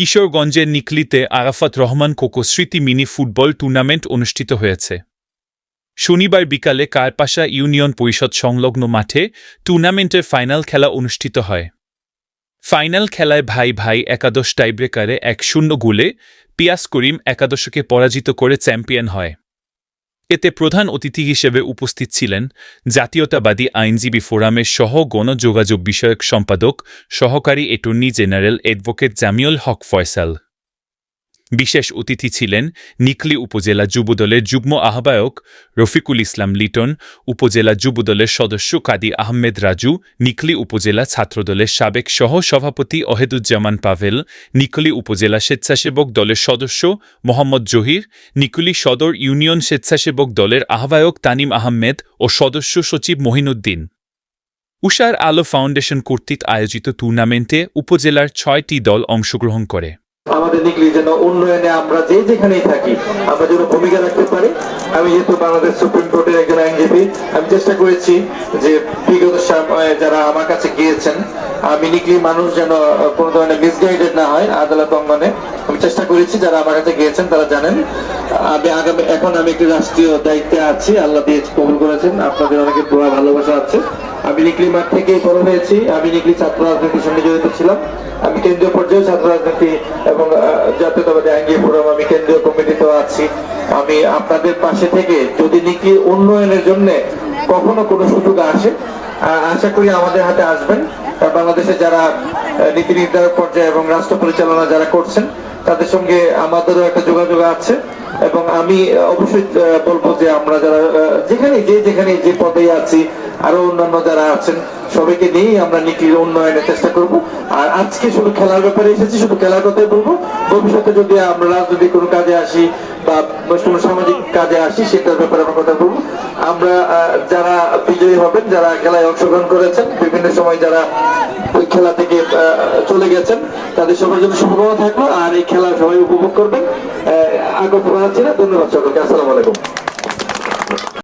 কিশোরগঞ্জের নিকলিতে আরাফাত রহমান কোকো স্মৃতি মিনি ফুটবল টুর্নামেন্ট অনুষ্ঠিত হয়েছে। শনিবার বিকালে কারপাশা ইউনিয়ন পরিষদ সংলগ্ন মাঠে টুর্নামেন্টের ফাইনাল খেলা অনুষ্ঠিত হয়। ফাইনাল খেলায় ভাই ভাই একাদশ টাইব্রেকারে এক শূন্য গোলে পিয়াস করিম একাদশকে পরাজিত করে চ্যাম্পিয়ন হয়। এতে প্রধান অতিথি হিসেবে উপস্থিত ছিলেন জাতীয়তাবাদী আইনজীবী ফোরামের সহ গণযোগাযোগ বিষয়ক সম্পাদক, সহকারী attorney general advocate Jamiul Haque Faisal. বিশেষ অতিথি ছিলেন নিকলি উপজেলা যুবদলের যুগ্ম আহ্বায়ক রফিকুল ইসলাম লিটন, উপজেলা যুবদলের সদস্য কাদি আহমেদ রাজু, নিকলি উপজেলা ছাত্রদলের সাবেক সহ সভাপতি অহেদুজ্জামান পাভেল, নিকলি উপজেলা স্বেচ্ছাসেবক দলের সদস্য মোহাম্মদ জহির, নিকলি সদর ইউনিয়ন স্বেচ্ছাসেবক দলের আহ্বায়ক তানিম আহমেদ ও সদস্য সচিব মহিনুদ্দিন। উষার আলো ফাউন্ডেশন কর্তৃক আয়োজিত টুর্নামেন্টে উপজেলার ছয়টি দল অংশগ্রহণ করে। আমাদের নিকলি যেন উন্নয়নে আমরা যে যেখানেই থাকি, আমরা যেন ভূমিকা রাখতে পারি। আমি যেহেতু বাংলাদেশ সুপ্রিম কোর্টের একজন আইনজীবী, আমি চেষ্টা করেছি যে বিগত যারা আমার কাছে গিয়েছেন, আমি নিকলি মানুষ যেন কোনো ধরনের মিসগাইডেড না হয় আদালত অঙ্গনে। আমি চেষ্টা করেছি যারা আমার কাছে গিয়েছেন, তারা জানেন। আমি আগামী, এখন আমি একটি রাষ্ট্রীয় দায়িত্বে আছি, আল্লাহ দিয়ে কবুল করেছেন। আপনাদের অনেকে ভালোবাসা আছে। আমি নিকলি মাঠ থেকেই বড় হয়েছি। আমি নিকলি ছাত্র রাজনীতির সঙ্গে জড়িত ছিলাম। আমি কেন্দ্রীয় পর্যায়ে ছাত্র রাজনীতি এবং জাতীয়তাবাদী আইনজীবী ফোরাম আমি কেন্দ্রীয় কমিটিতেও আছি। আমি আপনাদের পাশে থেকে যদি নিকলি উন্নয়নের জন্য কখনো কোনো সুযোগ আসে আশা করি আমাদের হাতে আসবেন। বাংলাদেশে যারা নীতি নির্ধারক পর্যায়ে এবং রাষ্ট্র পরিচালনা যারা করছেন, তাদের সঙ্গে আমাদেরও একটা যোগাযোগ আছে। এবং আমি অবশ্যই বলব যে আমরা যারা যেখানে যে যেখানে যে পদে আছি আরও অন্যান্য যারা আছেন, সবাইকে নিয়েই আমরা নিকলির উন্নয়নের চেষ্টা করব। আর আজকে শুধু খেলার ব্যাপারে এসেছি, শুধু খেলার কথাই বলব। ভবিষ্যতে যদি আমরা রাজনৈতিক কোনো কাজে আসি বা কোনো সামাজিক কাজে আসি, সেটার ব্যাপারে আমরা কথা বলব। আমরা যারা বিজয়ী হবেন, যারা খেলায় অংশগ্রহণ করেছেন, বিভিন্ন সময় যারা খেলা থেকে চলে গেছেন, তাদের সবার জন্য শুভকামনা থাকল। আর এই খেলা সবাই উপভোগ করবেন। আগ্রহ বাড়াচ্ছি না ধন্যবাদ সকলকে। আসসালামু আলাইকুম।